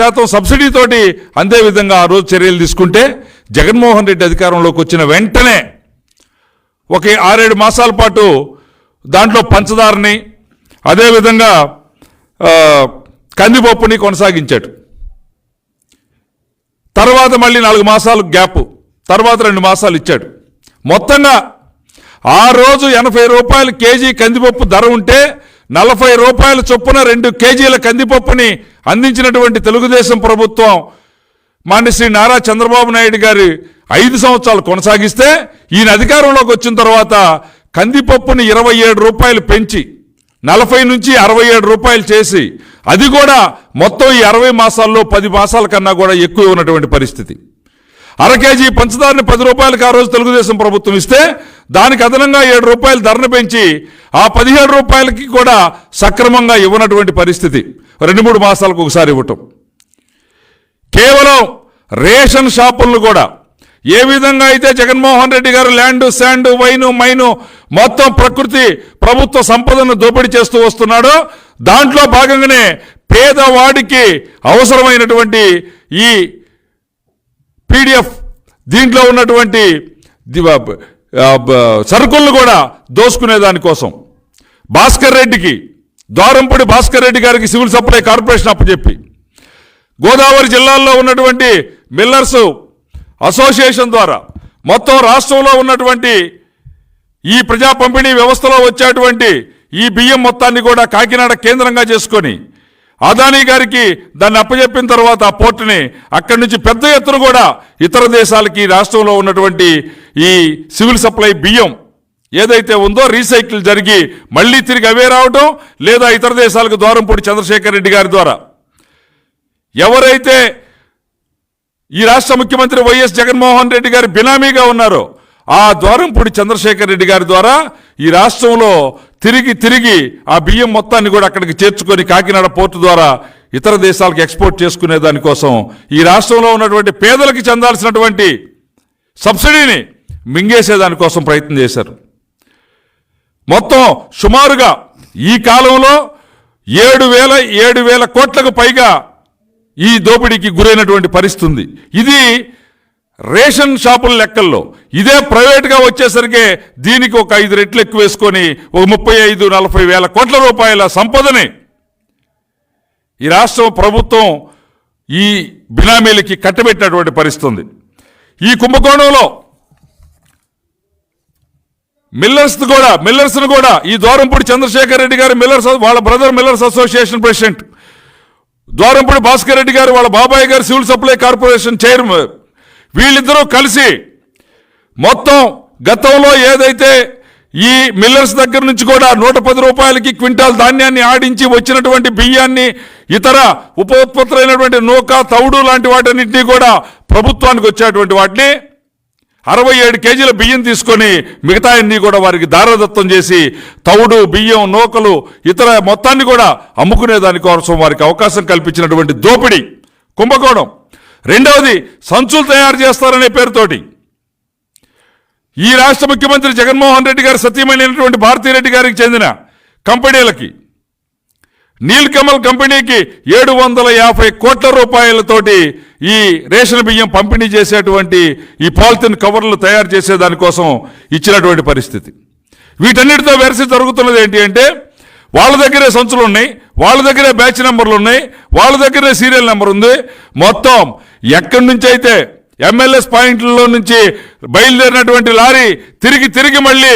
శాతం సబ్సిడీతోటి అందే విధంగా ఆ రోజు చర్యలు తీసుకుంటే జగన్మోహన్ రెడ్డి అధికారంలోకి వచ్చిన వెంటనే ఒక ఆరేడు మాసాల పాటు దాంట్లో పంచదారని అదేవిధంగా కందిపప్పుని కొనసాగించాడు. తర్వాత మళ్ళీ నాలుగు మాసాలు గ్యాప్ తర్వాత రెండు మాసాలు ఇచ్చాడు. మొత్తంగా ఆ రోజు ఎనభై రూపాయలు కేజీ కందిపప్పు ధర ఉంటే నలభై రూపాయల చొప్పున రెండు కేజీల కందిపప్పుని అందించినటువంటి తెలుగుదేశం ప్రభుత్వం మాన్య శ్రీ నారా చంద్రబాబు నాయుడు గారి ఐదు సంవత్సరాలు కొనసాగిస్తే ఈయన అధికారంలోకి వచ్చిన తర్వాత కందిపప్పుని ఇరవై ఏడు రూపాయలు పెంచి నలభై నుంచి అరవై ఏడు రూపాయలు చేసి అది కూడా మొత్తం ఈ అరవై మాసాల్లో పది మాసాల కన్నా కూడా ఎక్కువ ఉన్నటువంటి పరిస్థితి. అర కేజీ పంచదారని పది రూపాయలకి ఆ రోజు తెలుగుదేశం ప్రభుత్వం ఇస్తే దానికి అదనంగా ఏడు రూపాయలు ధరను పెంచి ఆ పదిహేడు రూపాయలకి కూడా సక్రమంగా ఇవ్వనటువంటి పరిస్థితి. రెండు మూడు మాసాలకు ఒకసారి ఇవ్వటం. కేవలం రేషన్ షాపులను కూడా. ఏ విధంగా అయితే జగన్మోహన్ రెడ్డి గారు ల్యాండ్ శాండ్ వైను మైను మొత్తం ప్రకృతి ప్రభుత్వ సంపదను దోపిడీ చేస్తూ వస్తున్నాడో దాంట్లో భాగంగానే పేదవాడికి అవసరమైనటువంటి ఈ పీడిఎఫ్ దీంట్లో ఉన్నటువంటి సరుకులను కూడా దోసుకునే దానికోసం. భాస్కర్ రెడ్డికి ద్వారంపూడి భాస్కర్ రెడ్డి గారికి సివిల్ సప్లై కార్పొరేషన్ అప్పచెప్పి. గోదావరి జిల్లాల్లో ఉన్నటువంటి మిల్లర్స్ అసోసియేషన్ ద్వారా మొత్తం రాష్ట్రంలో ఉన్నటువంటి ఈ ప్రజా పంపిణీ వ్యవస్థలో వచ్చేటువంటి ఈ బియ్యం మొత్తాన్ని కూడా కాకినాడ కేంద్రంగా చేసుకొని అదానీ గారికి దాన్ని అప్పచెప్పిన తర్వాత ఆ పోర్టుని అక్కడి నుంచి పెద్ద ఎత్తున కూడా ఇతర దేశాలకి రాష్ట్రంలో ఉన్నటువంటి ఈ సివిల్ సప్లై బియ్యం ఏదైతే ఉందో రీసైకిల్ జరిగి మళ్ళీ తిరిగి అవే రావటం లేదా ఇతర దేశాలకు ద్వారంపూడి చంద్రశేఖర్ రెడ్డి గారి ద్వారా. ఎవరైతే ఈ రాష్ట్ర ముఖ్యమంత్రి వైఎస్ జగన్మోహన్ రెడ్డి గారి బినామీగా ఉన్నారో ఆ ద్వారంపూడి చంద్రశేఖర్ రెడ్డి గారి ద్వారా ఈ రాష్ట్రంలో తిరిగి తిరిగి ఆ బియ్యం మొత్తాన్ని కూడా అక్కడికి చేర్చుకొని కాకినాడ పోర్టు ద్వారా ఇతర దేశాలకు ఎక్స్పోర్ట్ చేసుకునే దానికోసం ఈ రాష్ట్రంలో ఉన్నటువంటి పేదలకు చెందాల్సినటువంటి సబ్సిడీని మింగేసే దానికోసం ప్రయత్నం చేశారు. మొత్తం సుమారుగా ఈ కాలంలో ఏడు వేల ఏడు వేల కోట్లకు పైగా ఈ దోపిడీకి గురైనటువంటి పరిస్థితి ఉంది ఇది రేషన్ షాపుల లెక్కల్లో ఇదే ప్రైవేట్గా వచ్చేసరికి దీనికి ఒక ఐదు రెట్లు ఎక్కువ వేసుకొని ఒక ముప్పై ఐదు నలభై వేల కోట్ల రూపాయల సంపదని ఈ రాష్ట్రం ప్రభుత్వం ఈ బినామీలకి కట్టబెట్టినటువంటి పరిస్థితుంది. ఈ కుంభకోణంలో మిల్లర్స్ కూడా మిల్లర్స్ను కూడా ఈ ద్వారంపూడి చంద్రశేఖర్ రెడ్డి గారు మిల్లర్స్ వాళ్ళ brother millers association president Dwarampudi Bhaskar Reddy garu వాళ్ళ బాబాయ్ గారు సివిల్ సప్లై కార్పొరేషన్ చైర్మన్ వీళ్ళిద్దరూ కలిసి మొత్తం గతంలో ఏదైతే ఈ మిల్లర్స్ దగ్గర నుంచి కూడా నూట పది రూపాయలకి క్వింటాల్ ధాన్యాన్ని ఆడించి వచ్చినటువంటి బియ్యాన్ని ఇతర ఉప ఉత్పత్తులైనటువంటి నూక తౌడు లాంటి వాటన్నింటినీ కూడా ప్రభుత్వానికి వచ్చేటువంటి వాటిని అరవై ఏడు కేజీల బియ్యం తీసుకొని మిగతా అన్ని కూడా వారికి దారదత్తం చేసి తౌడు బియ్యం నూకలు ఇతర మొత్తాన్ని కూడా అమ్ముకునే దానికోసం వారికి అవకాశం కల్పించినటువంటి దోపిడీ. కుంభకోణం. రెండవది సంచులు తయారు చేస్తారనే పేరుతోటి. ఈ రాష్ట్ర ముఖ్యమంత్రి జగన్మోహన్ రెడ్డి గారు సత్యమైనటువంటి భారతీరెడ్డి గారికి చెందిన కంపెనీలకి నీల్కమల్ కంపెనీకి ఏడు వందల యాభై కోట్ల రూపాయలతోటి ఈ రేషన్ బియ్యం పంపిణీ చేసేటువంటి ఈ పాలిథిన్ కవర్లు తయారు చేసే దానికోసం ఇచ్చినటువంటి పరిస్థితి. వీటన్నిటితో వెరసి జరుగుతున్నది ఏంటి అంటే వాళ్ళ దగ్గరే సంచులు ఉన్నాయి వాళ్ళ దగ్గరే బ్యాచ్ నెంబర్లు ఉన్నాయి వాళ్ళ దగ్గరే సీరియల్ నెంబర్ ఉంది. మొత్తం ఎక్కడి నుంచి అయితే ఎమ్మెల్యేస్ పాయింట్లలో నుంచి బయలుదేరినటువంటి లారీ తిరిగి తిరిగి మళ్ళీ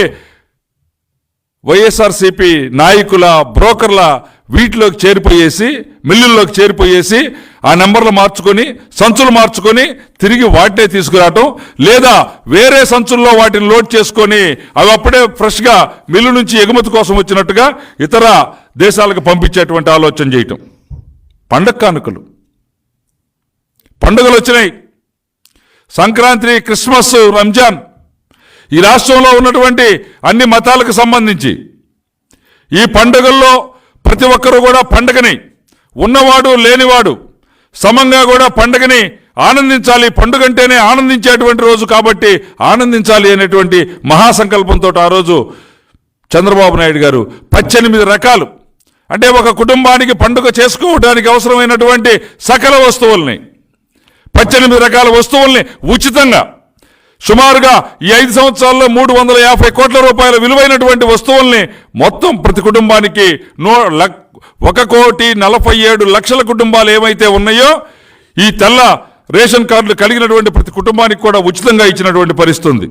వైఎస్ఆర్సీపీ నాయకుల బ్రోకర్ల వీటిలోకి చేరిపోయేసి మిల్లుల్లోకి చేరిపోయేసి ఆ నెంబర్లు మార్చుకొని సంచులు మార్చుకొని తిరిగి వాటినే తీసుకురావటం లేదా వేరే సంచుల్లో వాటిని లోడ్ చేసుకొని అవి అప్పుడే ఫ్రెష్గా మిల్లు నుంచి ఎగుమతి కోసం వచ్చినట్టుగా ఇతర దేశాలకు పంపించేటువంటి ఆలోచన చేయటం. పండగ కానుకలు. పండుగలు వచ్చినాయి. సంక్రాంతి క్రిస్మస్ రంజాన్ ఈ రాష్ట్రంలో ఉన్నటువంటి అన్ని మతాలకు సంబంధించి ఈ పండుగల్లో ప్రతి ఒక్కరూ కూడా పండుగని ఉన్నవాడు లేనివాడు సమంగా కూడా పండుగని ఆనందించాలి. పండుగ అంటేనే ఆనందించేటువంటి రోజు కాబట్టి ఆనందించాలి అనేటువంటి మహాసంకల్పంతో ఆ రోజు చంద్రబాబు నాయుడు గారు పద్దెనిమిది రకాలు. అంటే ఒక కుటుంబానికి పండుగ చేసుకోవడానికి అవసరమైనటువంటి సకల వస్తువుల్ని పద్దెనిమిది రకాల వస్తువుల్ని ఉచితంగా సుమారుగా ఈ ఐదు సంవత్సరాల్లో మూడు వందల యాభై కోట్ల రూపాయల విలువైనటువంటి వస్తువుల్ని మొత్తం ప్రతి కుటుంబానికి నూ ఒక కోటి నలభై ఏడు లక్షల కుటుంబాలు ఏమైతే ఉన్నాయో ఈ తెల్ల రేషన్ కార్డులు కలిగినటువంటి ప్రతి కుటుంబానికి కూడా ఉచితంగా ఇచ్చినటువంటి పరిస్థితుంది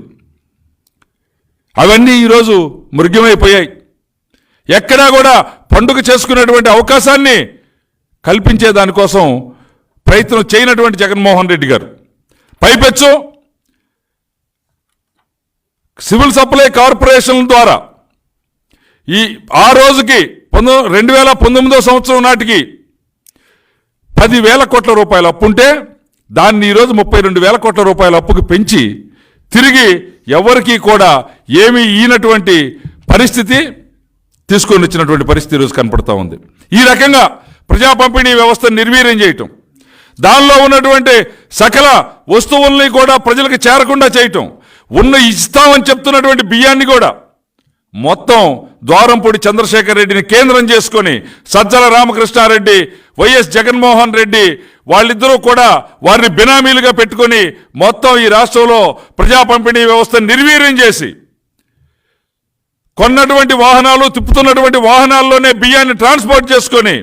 అవన్నీ ఈరోజు మృగ్యమైపోయాయి. ఎక్కడా కూడా పండుగ చేసుకునేటువంటి అవకాశాన్ని కల్పించే దానికోసం ప్రయత్నం చేయనటువంటి జగన్మోహన్ రెడ్డి గారు. పైపెచ్చు. సివిల్ సప్లై కార్పొరేషన్ ద్వారా ఈ ఆ రోజుకి పంతొమ్మిది రెండు వేల పంతొమ్మిదో సంవత్సరం నాటికి పదివేల కోట్ల రూపాయల అప్పు ఉంటే దాన్ని ఈరోజు ముప్పై రెండు వేల కోట్ల రూపాయల అప్పుకు పెంచి తిరిగి ఎవరికీ కూడా ఏమీ ఈనటువంటి పరిస్థితి తీసుకొని వచ్చినటువంటి పరిస్థితి ఈరోజు కనపడతా ఉంది. ఈ రకంగా ప్రజా పంపిణీ వ్యవస్థను నిర్వీర్యం చేయటం దానిలో ఉన్నటువంటి సకల వస్తువుల్ని కూడా ప్రజలకు చేరకుండా చేయటం. ఉన్న ఇస్తామని చెప్తున్నటువంటి బియ్యాన్ని కూడా మొత్తం ద్వారంపూడి చంద్రశేఖర్ రెడ్డిని కేంద్రం చేసుకొని సజ్జల రామకృష్ణారెడ్డి వైఎస్ జగన్మోహన్ రెడ్డి వాళ్ళిద్దరూ కూడా వారిని బినామీలుగా పెట్టుకొని మొత్తం ఈ రాష్ట్రంలో ప్రజా పంపిణీ వ్యవస్థను నిర్వీర్యం చేసి కొన్నటువంటి వాహనాలు తిప్పుతున్నటువంటి వాహనాల్లోనే బియ్యాన్ని ట్రాన్స్పోర్ట్ చేసుకొని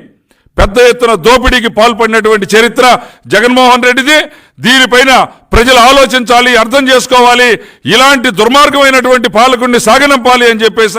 పెద్ద ఎత్తున దోపిడీకి పాల్పడినటువంటి చరిత్ర జగన్మోహన్ రెడ్డిది. దీనిపైన ప్రజలు ఆలోచించాలి అర్థం చేసుకోవాలి. ఇలాంటి దుర్మార్గమైనటువంటి పాలకుడిని సాగనంపాలి అని చెప్పేసి